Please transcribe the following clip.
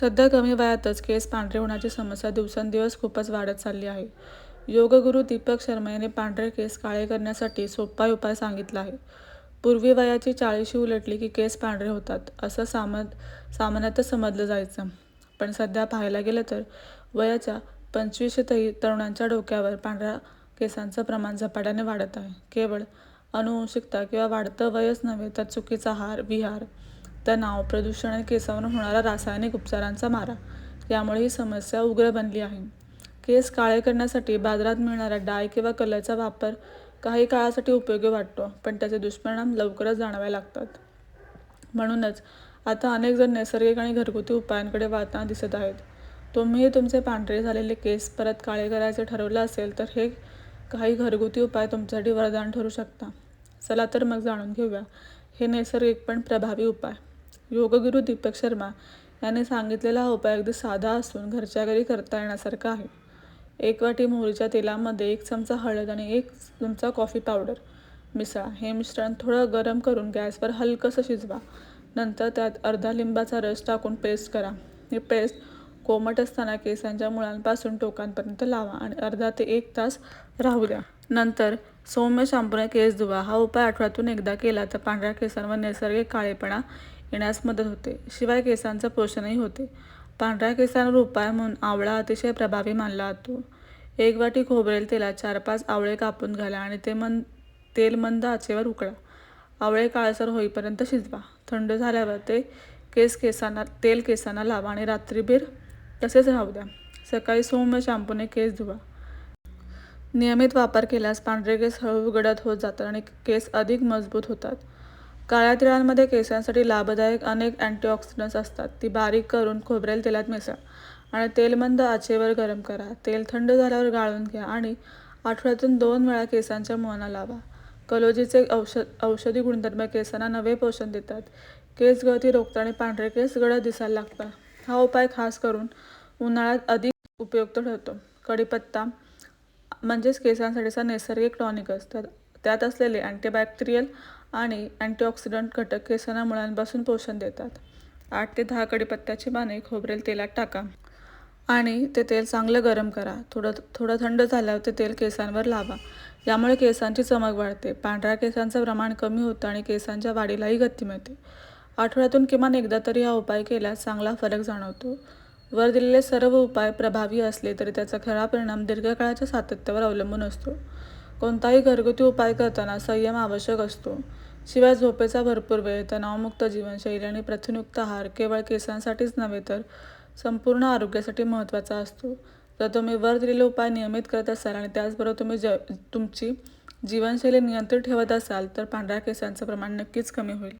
सध्या कमी वयातच केस पांढरे होण्याची समस्या दिवसेंदिवस खूपच वाढत चालली आहे. योगगुरू दीपक शर्मा यांनी पांढरे केस काळे करण्यासाठी सोपा उपाय सांगितला आहे. पूर्वी वयाची चाळीशी उलटली की केस पांढरे होतात, असं साम सामान्यतः समजलं जायचं. पण सध्या पाहायला गेलं तर वयाच्या पंचवीसशेतही तरुणांच्या डोक्यावर पांढऱ्या केसांचं प्रमाण झपाट्याने वाढत आहे. केवळ अनुवंशिकता किंवा वाढतं वयच नव्हे तर चुकीचा आहार, विहार, तणाव, प्रदूषण आणि केसांवर होणारा रासायनिक उपचारांचा मारा यामुळे ही समस्या उग्र बनली आहे. केस काळे करण्यासाठी बाजारात मिळणाऱ्या डाय किंवा कलरचा वापर काही काळासाठी उपयोगी वाटतो, पण त्याचे दुष्परिणाम लवकरच जाणवायला लागतात. म्हणूनच आता अनेक जण नैसर्गिक आणि घरगुती उपायांकडे वाहताना दिसत आहेत. तुम्ही तुमचे पांढरे झालेले केस परत काळे करायचे ठरवलं असेल तर हे काही घरगुती उपाय तुमच्यासाठी वरदान ठरू शकता चला तर मग जाणून घेऊया हे नैसर्गिक पण प्रभावी उपाय. योगगुरू दीपक शर्मा यांनी सांगितलेला हा उपाय अगदी साधा असून घरच्या घरी करता येण्यासारखा आहे. एक वाटी मोहरीच्या तेलामध्ये एक चमचा हळद आणि एक चमचा कॉफी पावडर मिसळा. हे मिश्रण थोडं गरम करून गॅसवर हलकंसं शिजवा. नंतर त्यात अर्धा लिंबाचा रस टाकून पेस्ट करा. ही पेस्ट कोमट असताना केसांच्या मुळांपासून टोकांपर्यंत लावा आणि अर्धा ते एक तास राहू द्या. नंतर सौम्य शॅम्पूने केस धुवा. हा उपाय आठवड्यातून एकदा केला तर पांढऱ्या केसांवर नैसर्गिक काळेपणा येण्यास मदत होते. शिवाय केसांचं पोषणही होते. पांढऱ्या केसांवर उपाय म्हणून आवळा अतिशय प्रभावी मानला जातो. एक वाटी खोबरेल तेलात चार-पाच आवळे कापून घाला आणि ते तेल मंद आचेवर उकळा. आवळे काळसर होईपर्यंत शिजवा. थंड झाल्यावर ते केस केसांना तेल केसांना लावा आणि रात्रीबीर तसेच राहू द्या. सकाळी सौम्य शॅम्पूने केस धुवा. नियमित वापर केल्यास पांढरे केस हळूहळू गडद होत जातात आणि केस अधिक मजबूत होतात. काळ्या तिळांमध्ये केसांसाठी लाभदायक अनेक अँटिऑक्सिडंट्स असतात. ती बारीक करून खोबरेल तेलात मिसळा आणि तेल मंद आचेवर गरम करा. तेल थंड झाल्यावर गाळून घ्या आणि आठवड्यातून दोन वेळा केसांच्या मुळांना लावा. कलोजीचे औषधी गुणधर्म केसांना नवे पोषण देतात, केस गळती रोखतात आणि पांढरे केस गळत दिसायला लागतात. हा उपाय खास करून उन्हाळ्यात अधिक उपयुक्त ठरतो. कडीपत्ता म्हणजेच केसांसाठीचा नैसर्गिक टॉनिक असतात त्यात असलेले अँटीबॅक्टेरियल आणि अँटीऑक्सिडंट घटक केसांना मुळांपासून पोषण देतात. आठ ते दहा कडीपत्त्याची पाने खोबरेल तेलात टाका. आणि ते तेल चांगलं गरम करा. थोडं थंड झाल्यावर ते तेल केसांवर लावा. यामुळे केसांची चमक वाढते, पांढऱ्या केसांचं प्रमाण कमी होतं आणि केसांच्या वाढीलाही गती मिळते. आठवड्यातून किमान एकदा तरी हा उपाय केल्यास चांगला फरक जाणवतो. वर दिलेले सर्व उपाय प्रभावी असले तरी त्याचा खरा परिणाम दीर्घकाळाच्या सातत्यावर अवलंबून असतो. कोणताही घरगुती उपाय करताना संयम आवश्यक असतो. शिवाय झोपेचा भरपूर वेळ, तणावमुक्त जीवनशैली आणि प्रथिनयुक्त आहार केवळ केसांसाठीच नव्हे तर संपूर्ण आरोग्यासाठी महत्त्वाचा असतो. जर तुम्ही वर दिलेले उपाय नियमित करत असाल आणि त्याचबरोबर तुम्ही ज तुमची जीवनशैली नियंत्रित ठेवत असाल तर पांढऱ्या केसांचं प्रमाण नक्कीच कमी होईल.